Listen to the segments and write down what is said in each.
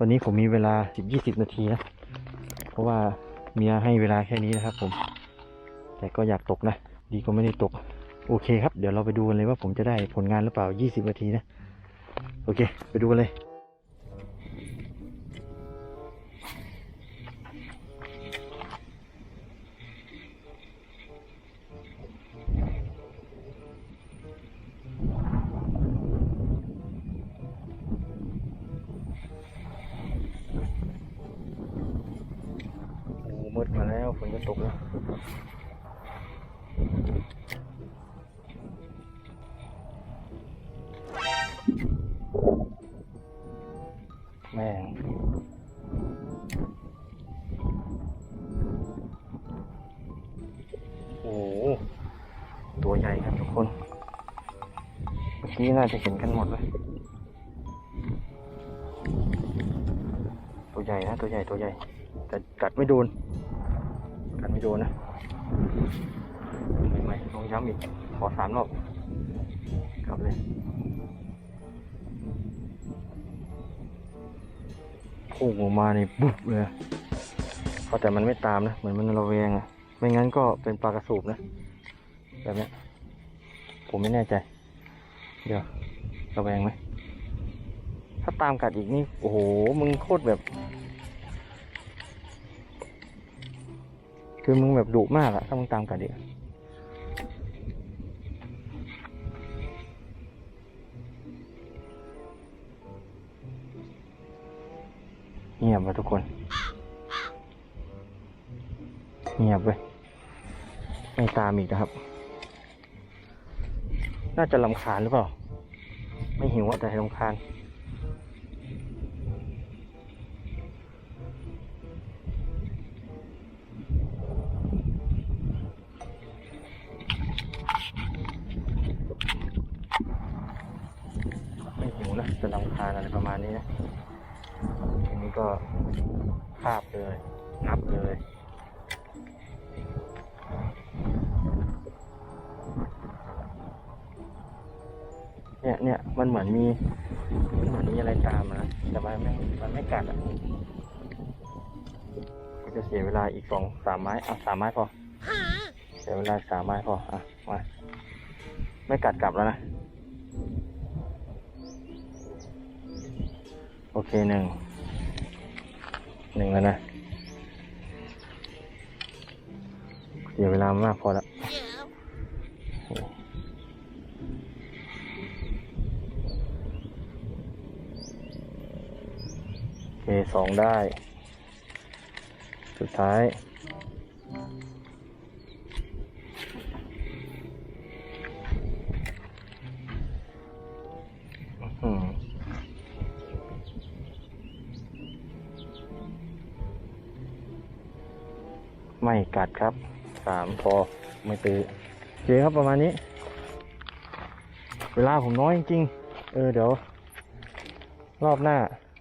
วันนี้ผมมีเวลาสิบยี่สิบนาทีนะ เพราะว่าเมียให้เวลาแค่นี้นะครับ ผม แต่ก็อยากตกนะ ดีก็ไม่ได้ตก โอเคครับ เดี๋ยวเราไปดูกันเลยว่าผมจะได้ผลงานหรือเปล่า20นาทีนะ โอเค ไปดูกันเลย ดมาแล้วฝนจะตกแล้วแม่งโอ้โหตัวใหญ่ครับทุกคน เมื่อกี้น่าจะเห็นกันหมดเลยตัวใหญ่นะตัวใหญ่ตัวใหญ่ แต่กัดไม่โดน กัดไม่โดนนะไม่ไม่ลองย้ำอีก ขอสามรอบกลับเลยพุ่งออกมาในบุ๊บเลยพอแต่มันไม่ตามนะ เหมือนมันระแวงอะไม่งั้นก็เป็นปลากระสูบนะ แบบนี้ผมไม่แน่ใจ เดี๋ยวระแวงไหมถ้าตามกัดอีกนี่ โอ้โห มึงโคตรแบบ คือมึงแบบดุมากอะถ้ามึงตามกัดอีกอะเงียบไปทุกคน เงียบไปไม่ตามอีกนะครับ น่าจะลำคาญหรือเปล่า ไม่หิวอะแต่ลำคาญ ไม่หิวนะจะลำคาญอะไรประมาณนี้นะทีนี้ก็คาบเลยนับเลยเนี่ยเนี่ยมันเหมือนมีมันเหมือนมีอะไรตามนะแต่มันไม่มันไม่กัดอะก็จะเสียเวลาอีกสองสามไม้อะสามไม้พอเสียเวลาสามไม้พออะมาไม่กัดกลับแล้วนะ โอเคหนึ่งหนึ่งแล้วนะ เดี๋ยวเวลามากพอแล้วโอเคสองได้ สุดท้าย ไม่กัดครับสามพอไม่ตื้อโอเคครับประมาณนี้ เวลาผมน้อยจริงๆเออเดี๋ยว รอบหน้า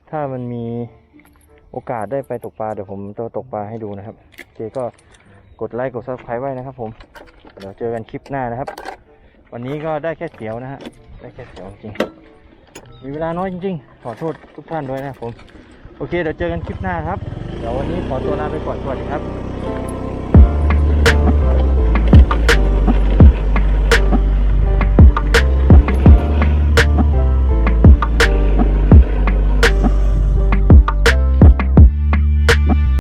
ถ้ามันมีโอกาสได้ไปตกปลาเดี๋ยวผมจะตกปลาให้ดูนะครับโอเคก็กดไลค์กด subscribe ไว้นะครับ ผมเดี๋ยวเจอกันคลิปหน้านะครับ วันนี้ก็ได้แค่เสียวนะฮะได้แค่เสียวจริง มีเวลาน้อยจริงๆ ขอโทษทุกท่านด้วยนะครับผม โอเค เดี๋ยวเจอกันคลิปหน้าครับ เดี๋ยววันนี้ขอตัวลาไปก่อนสวัสดีครับ